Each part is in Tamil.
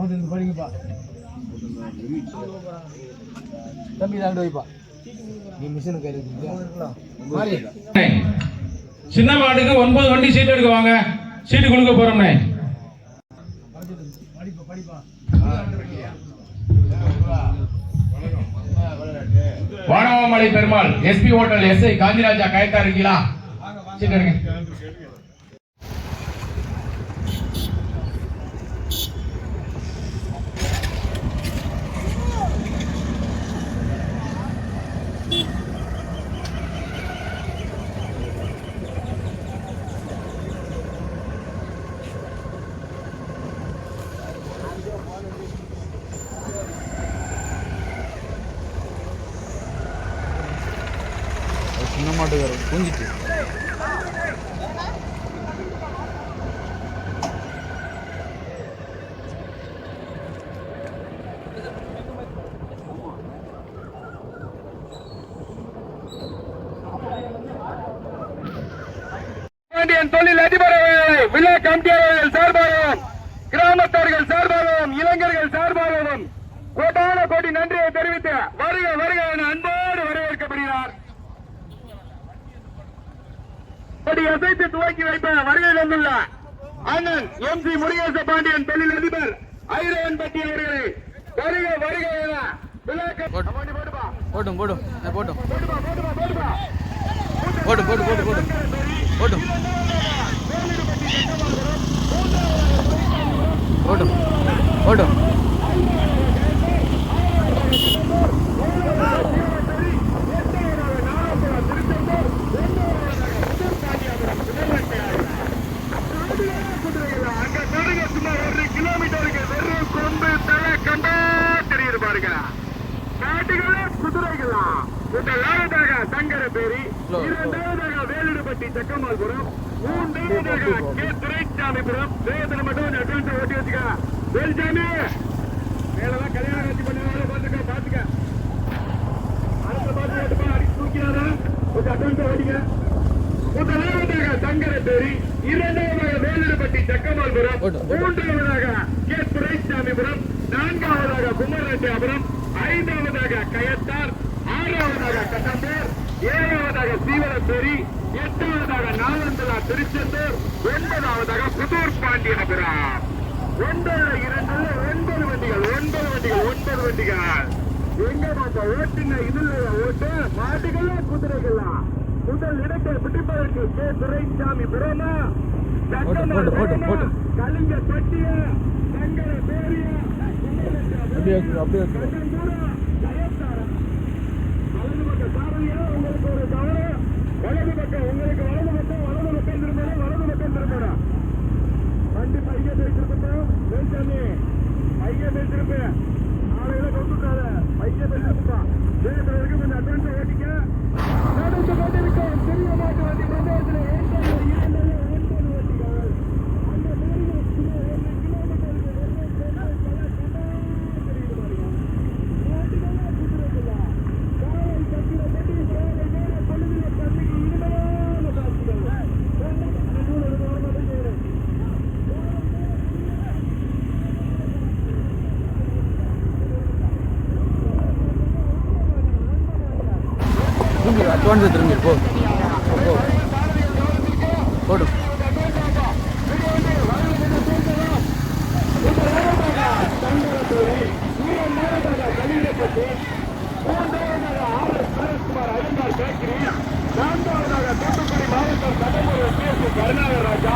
மோதிருந்து படிங்கப்பா தம்பி தாண்டு வைப்பா நீ மிஷினு கையில் சின்ன மாட்டுக்கு ஒன்பது வண்டி சீட் எடுக்க வாங்க சீட்டு கொடுக்க போறோம்ண்ணே படிப்பா படிப்பா. Vanavamalai Perumal SP hotel SI Gandhiraja Kayathar இருக்கீங்களா சீட் எடுங்க. 번지지 கொடி அசைத்து துவக்கி வைப்ப வருகை வந்துள்ள அண்ணன் எம் சி முருகேச பாண்டியன் தொழில் அதிபர் ஐரவன்பட்டி அவர்களை. வருக வருக. போட்டும் போட்டும். போட்டும். போட்டும் போட்டு போட்டு போட்டு போட்டும். போட்டும். போட்டும் அங்க தொடங்க சும்மா ஒரு கிலோமீட்டருக்கு வெறும் கொம்பு தலை கண்டா தெரியுது பாருங்க நாட்டுகளே குதிரைகளா முதலாவதாக சங்கரபேரி இரண்டாவதாக வேலுடுபட்டி செக்கமால்புரம் மூன்றாவதாக கே துரைசாமிபுரம் வேதனை மட்டும் அட்வான்ஸ் ஓட்டி வச்சுக்க. வேல்சாமி மேலதான் கல்யாணம் கட்சி பண்ணுவாங்க பாத்துக்க பாத்துக்க அடுத்த பாத்து ஓட்டுப்பா அடிச்சு தூக்கிறாரா கொஞ்சம் அட்வான்ஸ் ஓட்டிக்க. முதலாவதாக சங்கரபேரி இரண்டாவதாக வேலுடுபட்டி செக்கமால்புரம் மூன்றாவதாக கே துரைசாமிபுரம் நான்காவதாக குமரரெட்டியாபுரம் ஐந்தாவதாக கயத்தார் ஆறாவதாக கட்டம்பேர் ஏழாவதாக சீவரப்பேரி எட்டாவதாக நாலந்தலா திருச்செந்தூர் ஒன்பதாவதாக புதூர் பாண்டியனபுரம் ஒன்பது இரண்டுல ஒன்பது வண்டிகள் ஒன்பது வண்டிகள் ஒன்பது வண்டிகள். எங்க பாப்பா ஓட்டுங்க இதுல ஓட்டு. மாட்டுகளா குதிரைகளா முதல் இடத்தை பிடிப்பதற்கு கே. துரைசாமி பிரமா. கலிங்க பட்டிய. சங்கர பேரிய அப்படியே அப்படியே வச்சு வலது பக்கம் சாரதியா உங்களுக்கு ஒரு தவறு வலது பக்கம் உங்களுக்கு வலது பக்கம் வலது பக்கம் திரும்பணும் வலது பக்கம் திரும்பணும் வண்டி பைய பேசிருக்கட்டும் பேசாமி பைய பேசிருப்பு நாளையில கொண்டுட்டாத பைய பேசிருப்பா பேசுற வரைக்கும் கொஞ்சம் அட்வான்ஸ் ஓட்டிக்க. நடந்து கொண்டிருக்கோம் பெரிய மாட்டு வண்டி ஏற்காடு இரண்டு ஒன்பது வண்டிகள் அந்த மூணு கிலோமீட்டருக்கு தெரியுது பாருங்க நாட்டுகளா குதிரைகளா காலை கட்டில கட்டி சேவை நேர பொழுதுல கண்ணுக்கு இனிமையான காட்சிகள் திரும்பி அட்வான்ஸ் திரும்பி போ போ போடும் நான்காவதாக தூத்துக்குடி மாவட்டம் கடம்பூர் எஸ்பிஎஸ் கருணாகர் ராஜா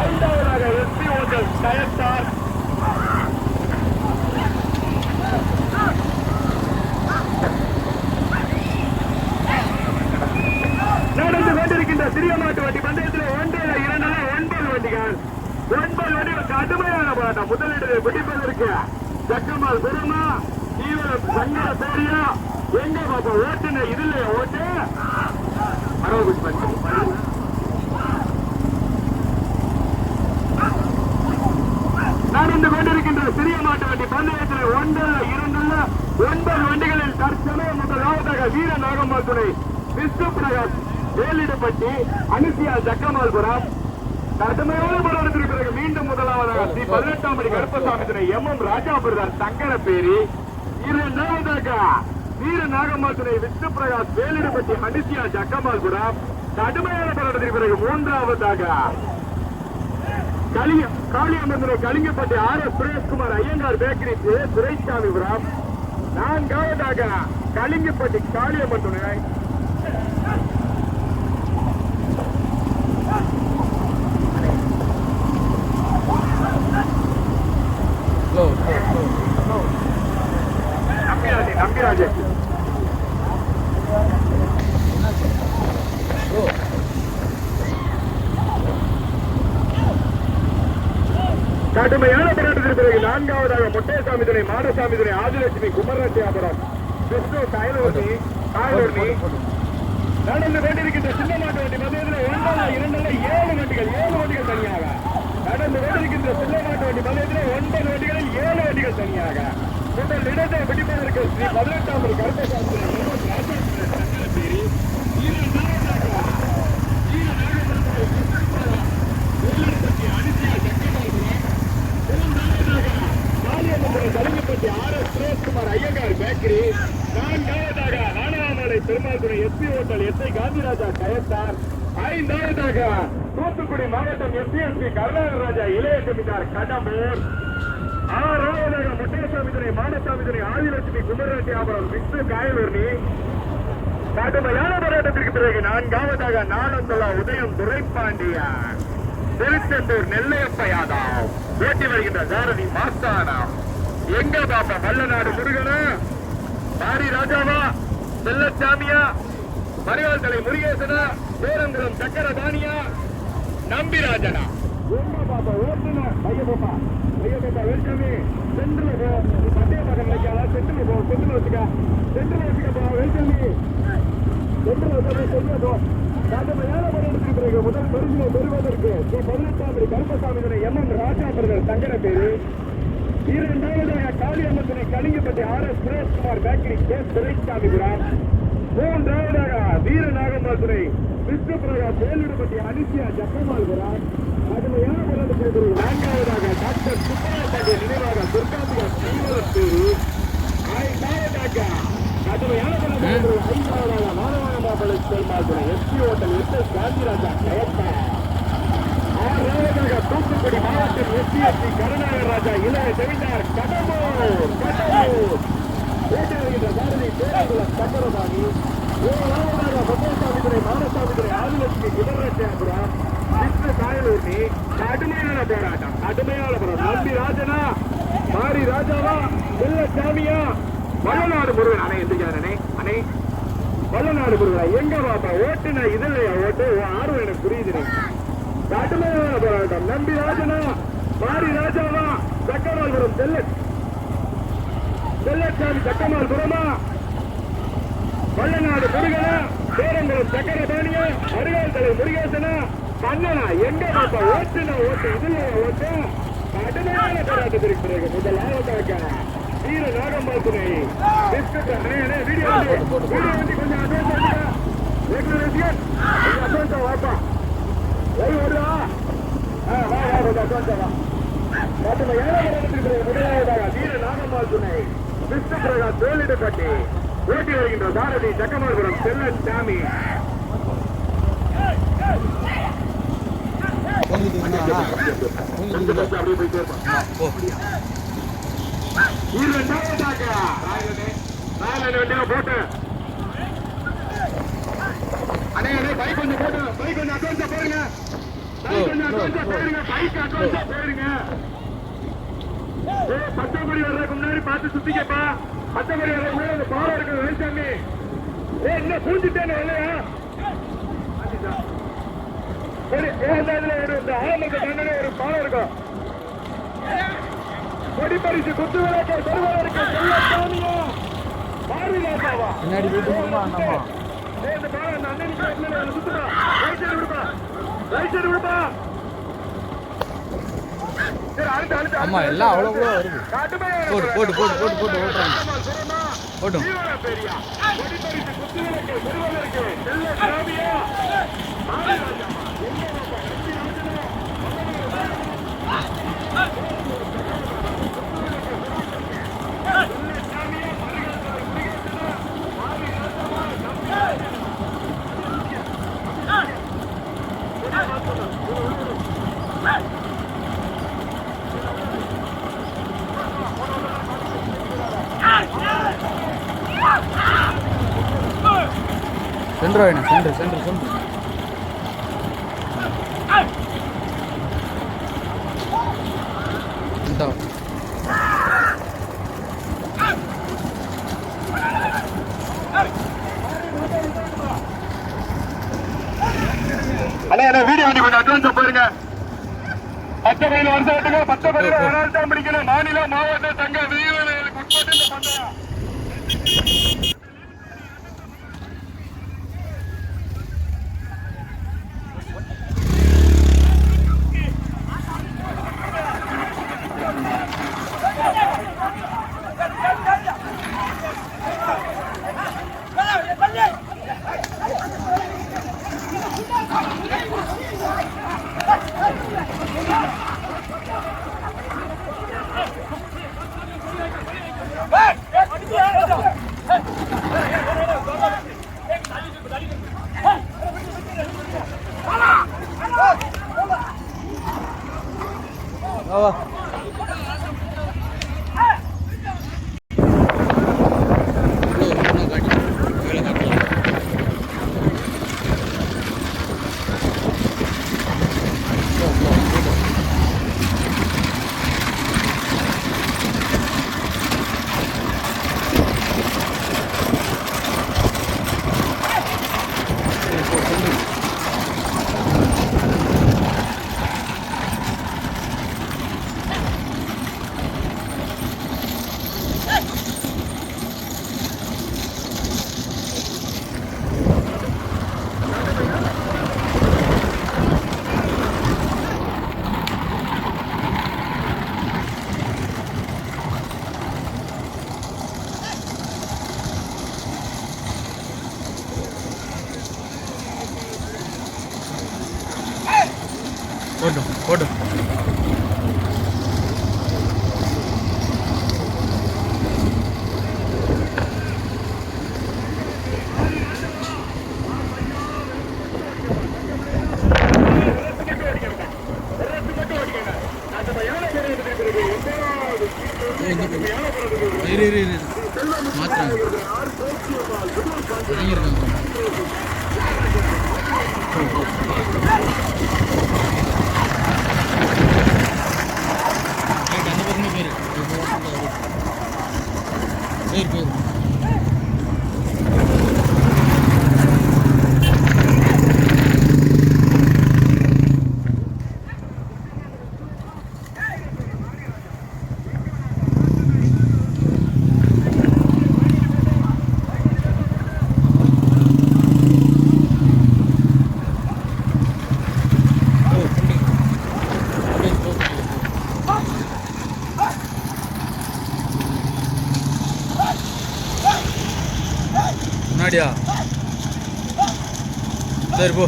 ஐந்தாவதாக எஸ்பி ஹோட்டல் கயத்தார் நடந்து கொண்டிருக்கின்ற சிறிய மாட்டு வண்டி பந்தயத்தில் ஒன்றில் இரண்டு ஒன்பது வண்டிகள். ஒன்பது வண்டிகள் கடுமையான போராட்டம். முதலிடத்தை பிடிப்பதற்கு சக்கமால் பெருமா தீவிரம் சங்கர பேரியா எங்க பாப்பா ஓட்டுன இதுல ஓட்டு அறுபது பண்ணி நடந்து கொண்டிருக்கின்ற சிறிய மாட்டு வண்டி பந்தயத்தில் ஒன்றில் இரண்டுள்ள ஒன்பது வண்டிகளில் தற்சமயம் முதலாவதாக வீர நாகம்மாள் துணை விஷ்ணு பிரகாஷ் வேலிடப்பட்டி அனுசியா ஜக்கமால்புரம். கடுமையான போராட்டத்திற்கு பிறகு மீண்டும் முதலாவதாக ஸ்ரீ பதினெட்டாம் படி கருப்பசாமி துணை எம். எம். ராஜாபுரதார் சங்கரப்பேரி இரண்டாவதாக வீர நாகம்மாள் துணை விஷ்ணு பிரகாஷ் வேலிடப்பட்டி அனுசியா ஜக்கமால்புரம். கடுமையான போராட்டத்திற்கு பிறகு மூன்றாவதாக கலியம் Kaliyamman Kalingapatti R. S. Sureshkumar Iyengar bakery Thiru Duraisamipuram நான்காவதாக கலிங்கப்பட்டி காளியம்மன் துணை கடுமையான போராட்டத்திற்கு பிறகு நான்காவதாக பொட்டையசாமி துணை மாடசாமி துணை ஆதிலட்சுமி குமரட்டியாபுரம் கிறிஸ்துவ காயலூர்னி காயலூர்னி நடந்து கொண்டிருக்கின்ற சின்ன மாட்டு வண்டி மதியத்தில் ஒன்றல்ல இரண்டல்ல ஏழு வண்டிகள் ஏழு வண்டிகள் தனியாக. நடந்து கொண்டிருக்கின்ற சின்ன மாட்டு வண்டி மதியத்தில் ஒன்பது வண்டிகளில் ஏழு வண்டிகள் தனியாக. முதல் இடத்தை பிடிப்பதற்கு ஸ்ரீ பதினெட்டாம் ஒரு கருப்பசாமி துணை எம். எஸ். ராஜேந்திரன் சங்கரப்பேரி இரண்டாவதாக Kaliyamman Kalingapatti R S Sureshkumar Iyengar bakery நான்காவதாக Nanamalai Perumal Durai SP hotel S I Gandhiraja Kayathar ஐந்தாவதாக தூத்துக்குடி மாவட்டம் எஸ்பிஎஸ்பி கருணாகர் ராஜா இளைய ஜமீன்தார் கடம்பூர். ஆறாவதாக முட்டேசாமி துணை மானசாமி துணை ஆதிலட்சுமி குமரட்டியாபுரம் விஷ்ணு காயலூர்னி கடுமையான போராட்டத்திற்கு பிறகு நான்காவதாக நானந்தலா உதயம் துரைப்பாண்டியா திருச்செந்தூர் நெல்லையப்ப யாதவ். ஓட்டி வருகின்ற சாரதி மாஸ்தானா எங்க பாப்பா? மல்லநாடு முருகனா? மாரி ராஜாவா? செல்லச்சாமியா? மறைவாள் தலை முருகேசனா? சேரங்குளம் சக்கரதானியா? நம்பிராஜனா எங்க பாப்பா? ஓட்டுனா பைய பாப்பா. பைய பாப்பா வெல்கமே சென்றுல போ. நீ பக்கம் வைக்காதா சென்றுல போ. சென்றுல வச்சுக்க. சென்றுல வச்சுக்கப்பா வெல்கமே சென்றுல வச்சு சென்றுல போ. கடுமையான போராட்டத்திற்கு பிறகு முதல் பரிசினை பெறுவதற்கு ஸ்ரீ பதினெட்டாம் கருப்பசாமி எம் எம் ராஜா அவர்கள் சங்கர பேரு. இரண்டாவதாக Kaliyamman Kalingapatti R S Sureshkumar bakery K Duraisamipuram மூன்றாவதாக வீர நாகம்மாள் துணை விஷ்ணு பிரகாஷ் வேலுடுபட்டி அனிசியா ஜப்பமால்புரம் கடுமையான போராட்டத்திற்கு பிறகு நான்காவதாக டாக்டர் சுப்பராஜாண்டிய நினைவாக துர்காம்பிகா பேரு ஐந்தாவதாக கடுமையான போராட்டத்திற்கு பிறகு ஐந்தாவதாக மாணவனமாபலை Perumal செல்மாதுரை SP hotel S S Gandhiraja Kayathar ஆறாவதாக தூத்துக்குடி மாவட்டம் எஸ்பிஎஸ்சி கருணாகர் ராஜா இளைய ஜெமினார் கடம்பூர் கடம்பூர் வீட்டில் இருக்கின்ற பாரதி பேரங்குளம் சக்கரபாணி ஏழாவதாக முத்தைசாமி துறை மானசாமி துறை ஆதிலட்சுமி குமரட்சியாபுரம் விஷ்ணு காயலூர்னி கடுமையான போராட்டம் கடுமையான போராட்டம் நம்பி ராஜனா மாரி ராஜாவா வெள்ளசாமியா வள்ளநாடு முருகன் அணை எந்திரிக்காரனே அணை வள்ளநாடு முருகன் எங்க பாப்பா ஓட்டுனா இதுலையா ஓட்டு உன் ஆர்வம் எனக்கு புரியுது கடுமையான போராட்டம் நம்பி ராஜனா மாரி ராஜாவா சக்கரவால்புரம் செல்ல செல்லச்சாமி சக்கமால்புரமா வல்லநாடு முருகனா சேரங்குளம் சக்கரபாணியா அருகால் தலை முருகேசனா கண்ணனா எங்க பாப்பா ஓட்டுனா ஓட்டு இதுல ஓட்டு. கடுமையான போராட்டத்திற்கு பிறகு முதலாவதாக வீர நாகம்மாள் துணை பிஸ்கட் அண்ணே, அண்ணே, வீடியோ வீடியோ வந்து கொஞ்சம் அட்வான்ஸ் பண்ணுங்க ரெகுலர் ரசிகர் அட்வான்ஸா வாப்பா. லைவ் வருதா? ஆ வா வா கொஞ்சம் அட்வான்ஸா வா. முதலாவதாக வீர துணை விஷ்ணு பிரகாஷ் தோலிடப்பட்டி ஓட்டி வருகின்ற சாரதி சக்கமாபுரம் செல்ல சாமி தூங்கிட்டீங்களா தூங்கிட்டீங்களா அப்படியே போயிட்டே இருப்பான் ஓ இரண்டாவதாக ராயலனே ராயலனே வண்டியில போட்டு. அண்ணே அண்ணே பைக் கொஞ்சம் போட்டு பைக் கொஞ்சம் அட்வான்ஸா போடுங்க பைக் கொஞ்சம் அட்வான்ஸா போடுங்க பைக் அட்வான்ஸா போடுங்க ஏ பச்சைப்படி வர்றதுக்கு முன்னாடி பார்த்து சுத்திக்கப்பா பச்சைப்படி வர்றதுக்கு முன்னாடி அந்த பாலம் இருக்கு வெளிச்சாமி ஏ என்ன பூஞ்சிட்டேன்னு இல்லையா ஒரு ஏ இந்த இதுல ஒரு இந்த ஆலமரத்து தண்டனை ஒரு பாலம் இருக்கும். கொடிப்பரிசு குத்து விளக்கு பெருவதற்கு செல்லசாமியா பாரதிதாசாவா பின்னாடி போயிட்டு அண்ணம்மா இந்த பாலம் அந்த அண்ணனுக்கு அதுல சுத்துப்பா ரைட் சைடு விடுப்பா. ரைட் சைடு விடுப்பா ஆமா எல்லாம் அவ்வளோ கூட வருது. கடுமையான போடு, போடு, போடு, போடு, போடு, ஓட்டுறாங்க. சுரமா, போட்டும் ஜீவன பெரியா கொடிப்பரிசு குத்து விளக்கு பெருவதற்கு செல்லசாமியா பாரதிதாசாவா எங்க பாப்பா எப்படி நடக்குது சென்டர் வேணும் சென்டர் சென்டர் சென்டர் இந்த அண்ணா வீடியோ வண்டி கொஞ்சம் அட்வான்ஸ் போயிருங்க பயில வருஷத்துக்கு பச்சை பயில விளையாட்டு பிடிக்கணும். மாநில மாவட்ட சங்க விதிகளுக்கு உட்பட்டு இந்த பந்தயம். வா வா போட்டும் போட்டும் இரு இரு இரு. மாத்திராங்க இறங்கியிருக்காங்க ரைட் அந்த பக்கமே பேர் பேர் பேர் ஓ அப்படியே அப்படியே போட்டு முன்னாடியா சரி போ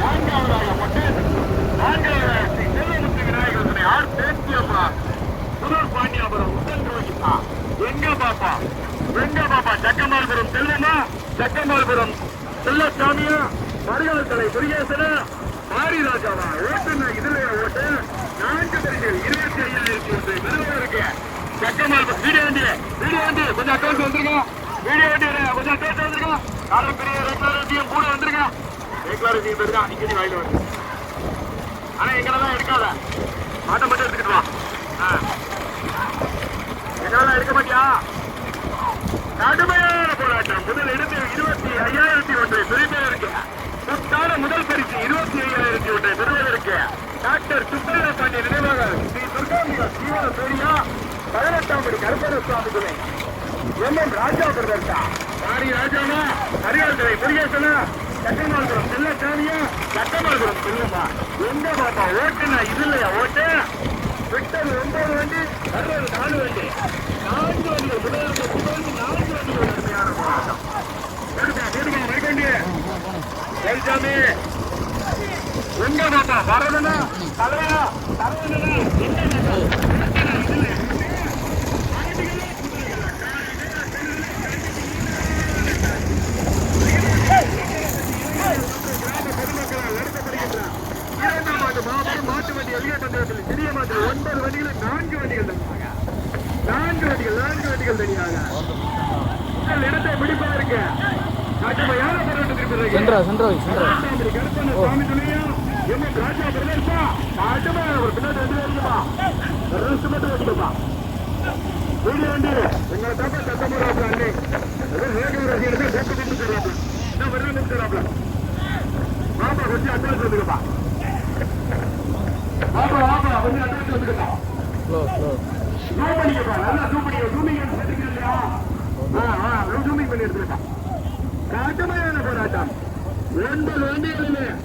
நான்காவதாக போட்டு நான்காவதாக ஸ்ரீ செல்வமுத்து விநாயகர் துணை ஆர் தேசியப்பா சுரூர் பாண்டியாபுரம் உத்தன் ரோஹிதா எங்க பாப்பா எங்க பாப்பா சக்கமால்புரம் செல்வமா சக்கமால்புரம் செல்லசாமியா மருகல் தலை முருகேசனா மாரிராஜாவா ஓட்டுன இதுல ஓட்டு நான்கு பரிசுகள் இருபத்தி ஐயாயிரத்தி ஒன்று விருது இருக்கு சக்கமால்புரம் வீடியோ வண்டி வீடியோ வண்டி கொஞ்சம் அட்வான்ஸ் வந்துருங்க வீடியோ வண்டி கொஞ்சம் அட்வான்ஸ் வந்துருங்க நாலு பெரிய ரெகுலர் கூட வந்துருங்க ரெகுலர் டீம் இருக்கா நிக்கி வாயில வந்து. ஆனால் எங்களெல்லாம் எடுக்காத. மாட்டை மட்டும் எடுத்துக்கிட்டு வா. ஆ. எங்களெல்லாம் எடுக்க மாட்டியா? கடுமையான போராட்டம். முதல் இடத்தில் இருபத்தி ஐயாயிரத்தி ஒன்றை பெறுவதற்கு முத்தான முதல் பரிசு இருபத்தி ஐயாயிரத்தி ஒன்றை பெறுவதற்கு டாக்டர் சுப்பையா பாண்டிய நினைவாக ஸ்ரீ துர்காம்பிகா ஜீவன பெரியா பதினெட்டாம் படி கருப்பண சுவாமி துணை எம்எம் ராஜா பிரதர்ஷா. மாரி ராஜாமா அரியாள்துறை முருகேசனா செல்ல சாமியா சட்டமாபுரம் செல்லுமா எங்க பாப்பா ஓட்டுனா இது இல்லையா ஓட்டு? விட்டது ஒன்பது வண்டி அறுபது நாலு வண்டி. நான்கு வண்டிகள் முதலிருந்து முதலிருந்து நான்கு வண்டிகள் அருமையான போராட்டம் எடுப்பா எடுப்பா மறுபண்டி ஜெயசாமி எங்க பாப்பா வரதுனா தலையா தலைவனா என்ன வண்டிகள் தனியாக. நான்கு வண்டிகள் நான்கு வண்டிகள் தனியாக. இடத்தை பிடிப்பதற்கு கடுமையான போராட்டத்தில் பிறகு சென்ட்ரா சென்ட்ரா சென்ட்ரா. ராஜாபுரி கருப்பண்ண சுவாமி துணையா எம். எம் ராஜா பிரதேசா கடுமையான பின்னாடி ரெண்டு பேருக்குப்பா ஒரு நிமிஷம் மட்டும் வச்சுக்கப்பா வீடியோ வண்டி எங்களை தப்ப சத்தம் போடுறாப்ல அண்ணே. ரேடியோ ரசிகர்கள் கொண்டு தர்றாப்ல என்ன தர்றாப்ல பாப்பா கொஞ்சம் அட்வான்ஸ் வந்துக்கப்பா கடுமையான போராட்டம் ஒன்பது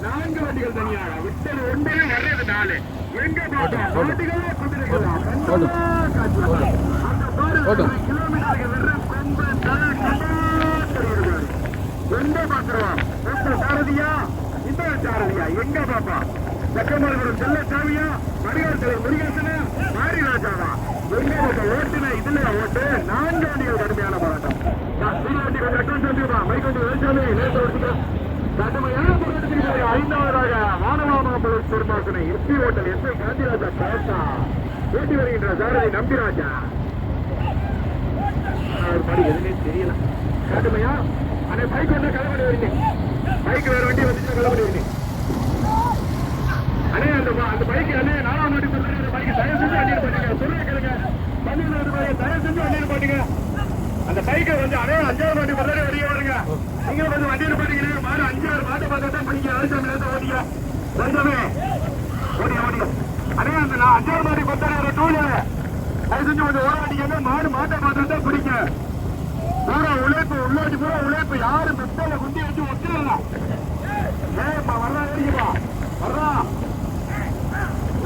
நான்கு வண்டிகள் தனியாக. விட்டது ஒன்பது வர்றது நாலு. எங்க பார்த்தோம் வண்டிகளே குதிரைகளா கண்டா காட்சியா அந்த பாரு ஓடும். ஒரு கிலோமீட்டருக்கு வெறும் கொம்பு தலை கண்டா தெரிகிறது எங்க மொத்த சாரதியா? இந்த சாரதியா? எங்க பாப்பா சக்கமரபுரம் செல்ல சாமியா மணியார் தலைவர் முருகேசனா? மாரி ராஜாவா? முருகேசன் பாப்பா ஓட்டுன இதுல ஓட்டு நான்கு வண்டிகள் கடுமையான போராட்டம். நான் சிறு வண்டி கொஞ்சம் அட்வான்ஸ் வந்துருப்பா ஓட்டுங்க. கடுமையான போராட்டத்திற்கு ஐந்தாவதாக வானவாமபுரம் பெருமாசனை SP hotel S I Gandhiraja பேசா ஓட்டி வருகின்ற சாரதி நம்பிராஜா. ஒரு மாதிரி எதுவுமே தெரியல. பைக் வந்து கிளம்பி வரீங்க பைக் வேற வண்டி வந்துச்சு கிளம்பி வரீங்க அந்த ப- அந்த பைக் அண்ணே நாலாம் நோட்டி சொல்லுங்க பைக்கு தயவு செஞ்சு வண்டியில் பண்ணுங்க சொல்லுங்க கேளுங்க. பன்னெண்டு ரூபாய் தயவு செஞ்சு வண்டியில் பண்ணுங்க அந்த பைக்கை வந்து அதே அஞ்சாவது வண்டி முதல்ல வெளியே வருங்க. நீங்க வந்து வண்டியில் பண்ணுங்க மாடு அஞ்சாறு மாட்டு பார்த்தா தான் பிடிக்க அழைச்சாமி தான் ஓடிங்க வந்தமே ஓடிங்க ஓடிங்க அண்ணே அந்த நான் அஞ்சாறு மாடி கொத்தாரு டூல தயவு செஞ்சு கொஞ்சம் ஓட வண்டிங்க மாடு மாட்டை பார்த்தா தான் பிடிக்க பூரா உழைப்பு உள்ளாடி பூரா உழைப்பு. யாரும் மெத்தல குண்டி வச்சு ஒத்துடலாம் ஏப்பா வர்றா ஏறிக்கப்பா வர்றா.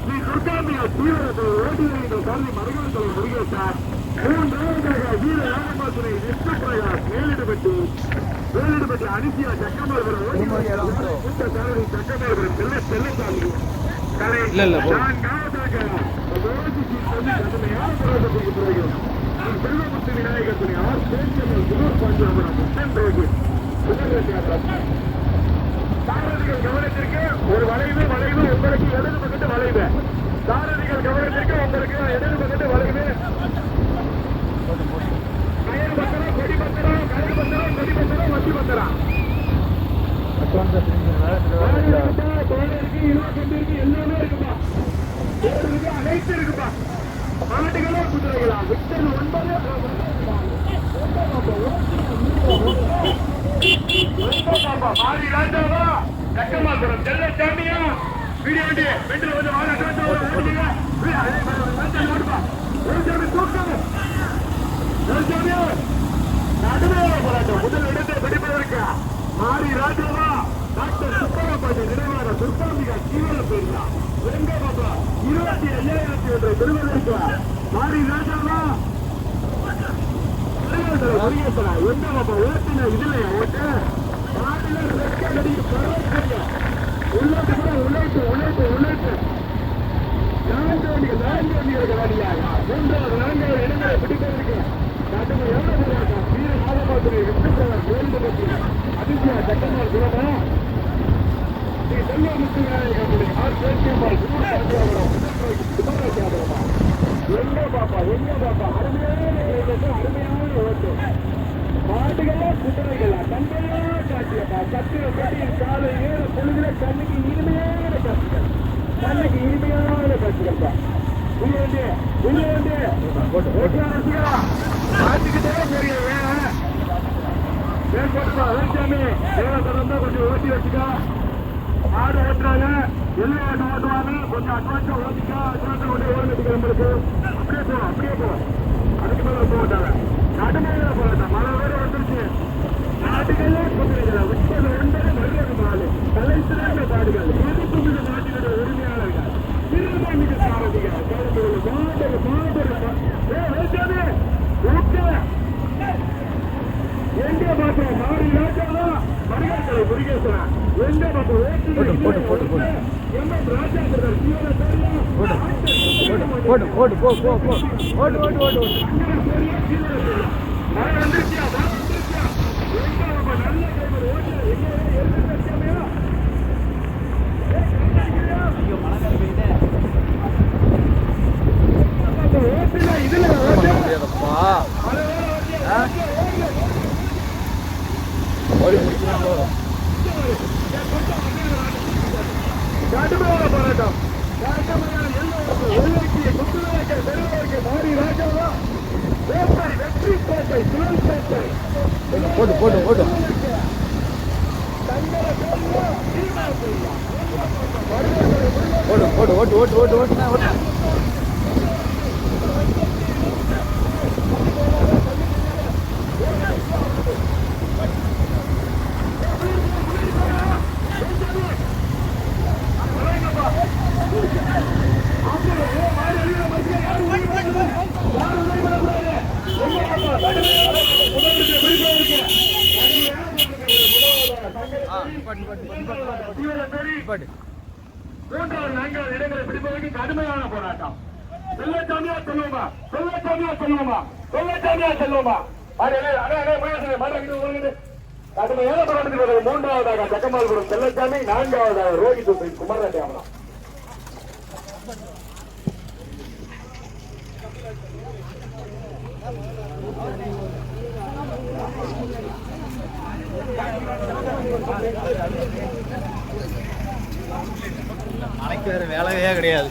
ஸ்ரீ துர்காம்பியா தீவிரத்தில் ஓட்டி வருகின்ற சாமி மருகவர்களை முருகேசார் மூன்றாவதாக வீர ராமபாசுரை விஷ்ணு பிரகாஷ் மேலிடுபட்டு மேலிடுபட்டு அரிசியா சக்கமாபுரம் ஓட்டி வருகின்ற கூட்ட சாரதி சக்கமாபுரம் செல்ல செல்லசாமி கலை ஓடிசி சொல்லி கடுமையான போராட்டத்திற்கு பிறகு செல்வமுத்து விநாயகர் துணை ஆர். சேஷமல் குருர் பாண்டியாபுரம் முத்தன் ரோடு சாரதிகள் கவனத்திற்கு ஒரு வளைவு வளைவு உங்களுக்கு இடது பக்கத்து வளைவு சாரதிகள் கவனத்திற்கு உங்களுக்கு இடது பக்கத்து வளைவு கயிறு பத்திரம் கொடி பத்திரம் கயிறு பத்திரம் கொடி பத்திரம் வட்டி பத்திரம் அனைத்து இருக்குப்பா. மாடுகளா, குதிரைகளா? விட்டது ஒன்பது, ராஜாவா, கட்டமாபுரம் செல்லசாமியா, வீடியோ வண்டி, வெண்டில வந்து வாங்க, அட்வான்ஸ் வாங்க, ஓடுங்க. வீ- அதே மாதிரி ஒரு வேண்டாம் ஓடுப்பா. வேண்டாம் தூக்குங்க. வேண்டாம். நடுமையான போராட்டம் முதல் இடத்தை பிடிப்பதற்கு மாரி ராஜாவா டாக்டர் சுப்பராபாண்டி நினைவாக துர்காம்பிகா கீழே போயிருந்தா எங்க பாப்பா இருபத்தி ஐயாயிரத்தி ஒன்றை பெறுவதற்கு மாரி ராஜாவா தலைவர்கள் முருகேசனா எங்க பாப்பா ஓட்டுன இதுல ஓட்டு எங்க பாப்பா எங்க பாப்பா அருமையான அருமையான ஓட்டு மாடுகளா குதிரைகளா? கண்களா காட்சியப்பா சத்திர கட்டியில் காலை ஏற பொழுதுல கண்ணுக்கு இனிமையான காட்சிகள். கண்ணுக்கு இனிமையான காட்சிகள்ப்பா உள்ளே உள்ளே ஓட்டுறா மாட்டுக்கிட்டே சரி ஏன் வேண்டாமே தேவத்தரம் தான் கொஞ்சம் ஓட்டி வச்சுக்கா. ஆடு ஓட்டுறாங்க. எல்லாம் ஆட்டு ஓட்டுவாங்க. கொஞ்சம் அட்வான்ஸா ஓட்டிக்கா. அட்வான்ஸா ஓட்டி ஓடுறதுக்கு நம்மளுக்கு அப்படியே போ அப்படியே அதுக்கு மேல போட்டாங்க நடுமையில போராட்டம் மழை வேற வந்துருச்சு நாட்டுகளே குதிரைகளை விட்டது ஒன்பது வருகிறது நாலு தலை சிறந்த பாடுகள் எதிர்ப்பு இந்த நாட்டினுடைய உரிமையாளர்கள் திருமணிக்கு சாரதிகள் மாபெரும் மாபெரும் மாபெரும் ஏ வேண்டாமே ஓகே பாத்திரம் மாறி ராஜாவா மணிகண்டலை முருகேசனா எந்த பக்கம் போட்டு, போட்டு, போட்டு, போட்டு. எம் எம் ராஜா பிரதர் ஜீவன தெரியும் போடு போடு போடு போ போ போ. இதுல முடியாதப்பா ஓடி முடிக்கலாம் போதும் போராட்டம் போட்டு போட்டு. போட்டு ஓடு ஓடு ஓட்டு ஓட்டு ஓட்டு ஓட்டு ஓட்டு பாட்டு மூன்றாவது நான்காவது இடங்களை பிடிப்பதற்கு கடுமையான போராட்டம் செல்லச்சாமியா செல்லுமா செல்லச்சாமியா செல்லுமா செல்லச்சாமியா செல்லுமா கடுமையான போராட்டத்தில் மூன்றாவதாக ஜக்கமால்புரம் செல்லச்சாமி நான்காவதாக ரோஹித் குமாரராஜ் அமலா மலைக்கு வேற வேலையே கிடையாது.